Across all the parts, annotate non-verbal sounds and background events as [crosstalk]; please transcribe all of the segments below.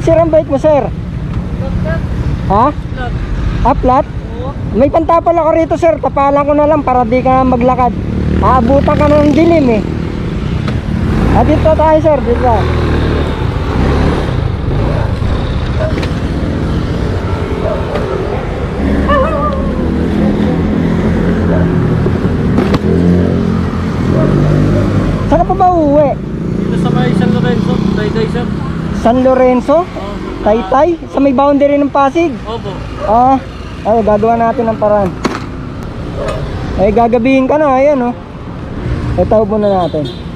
Ano sirang bike mo, sir? Ha? Ah, flat? May pantapal ako rito, sir. Tapalan ko na lang para di ka maglakad. Aabutan ka na ng dilim, eh. Ah, dito tayo, sir. Dito tayo. Saan ka pa ba uuwi? Dito sa may San Lorenzo, Dayday sir. San Lorenzo? Taytay? Sa may boundary ng Pasig? Opo. Ah, ay, gagawa natin ng paraan. Ay, gagabihin ka na, ayan oh. Ito muna natin.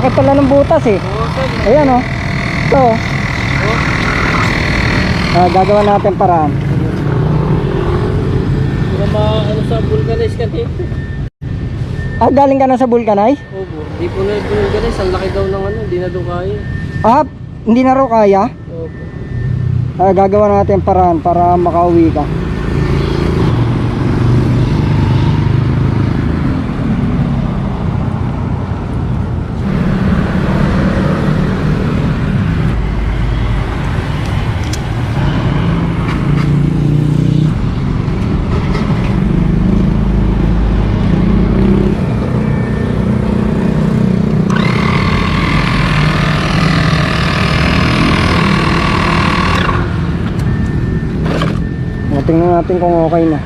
Laki pala ng butas eh. Ayan oh. Ito. Ah, gagawa natin paraan. Para ano sa vulcanize ka eh. Ah, galing ka na sa Vulcanay? Opo. Di po na vulcanize. Ang laki daw ng ano. Di na daw kaya. Ah, hindi na raw kaya. Opo. Ah, gagawa natin paraan para makauwi ka. Tingnan natin kung okay na.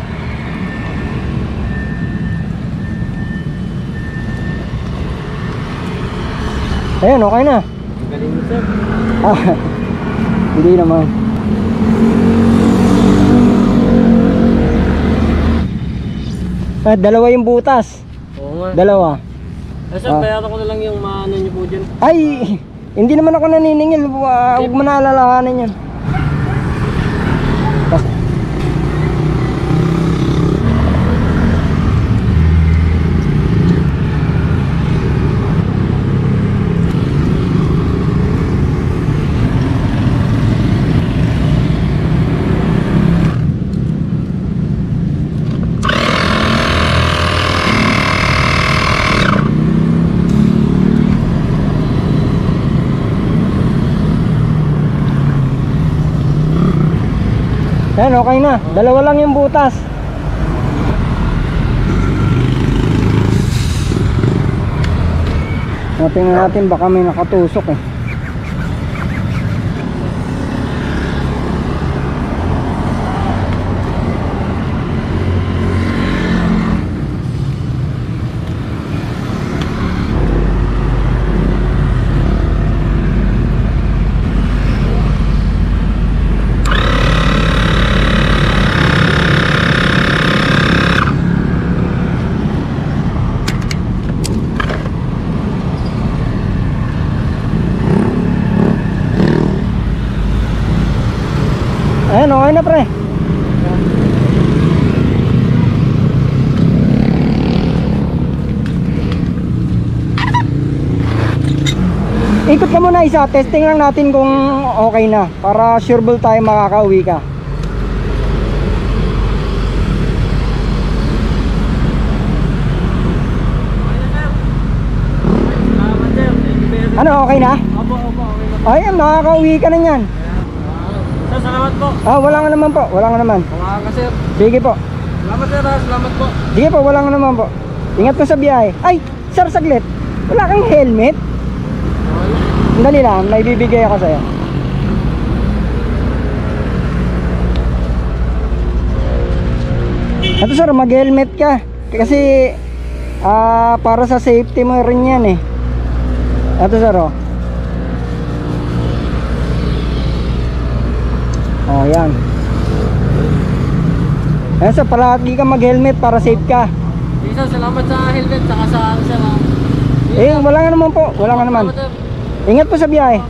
Ayan, okay na. Galing mo sir. Ah, [laughs] hindi naman. Ah, dalawa yung butas. Oo nga. Dalawa. Eh sir, Ah. bayaran ko na lang yung maano niyo po dyan. Ay, [laughs] hindi naman ako naniningil. Wa- Huwag mo na alalahanin yan. Yan, okay na. Dalawa lang yung butas. Ah, Tingnan natin baka may nakatusok eh. Ayan, okay na pre. Ikot ka muna isa, testing lang natin kung okay na para sureball tayo makakauwi ka. Ano, okay na? Opo, opo. Okay na. Ayan, makakauwi ka na yan. Sir, salamat po. Ah, wala nga naman po, wala nga naman. Mga ka sir. Sige po. Salamat sir. ah. Salamat po. Sige po, wala nga naman po. Ingat ka sa biyahe. Ay, sir, saglit. Wala kang helmet? Dali lang, may bibigay ako sa'yo. Ito sir, mag-helmet ka. Kasi ah para sa safety mo rin yan eh. Ito sir oh. Oh, yan. Ayan sir, palagi ka mag-helmet para safe ka. Isa, salamat sa helmet, saka sa ano sir. ah. Eh, wala nga naman po. Wala nga naman. Ingat po sa biyahe.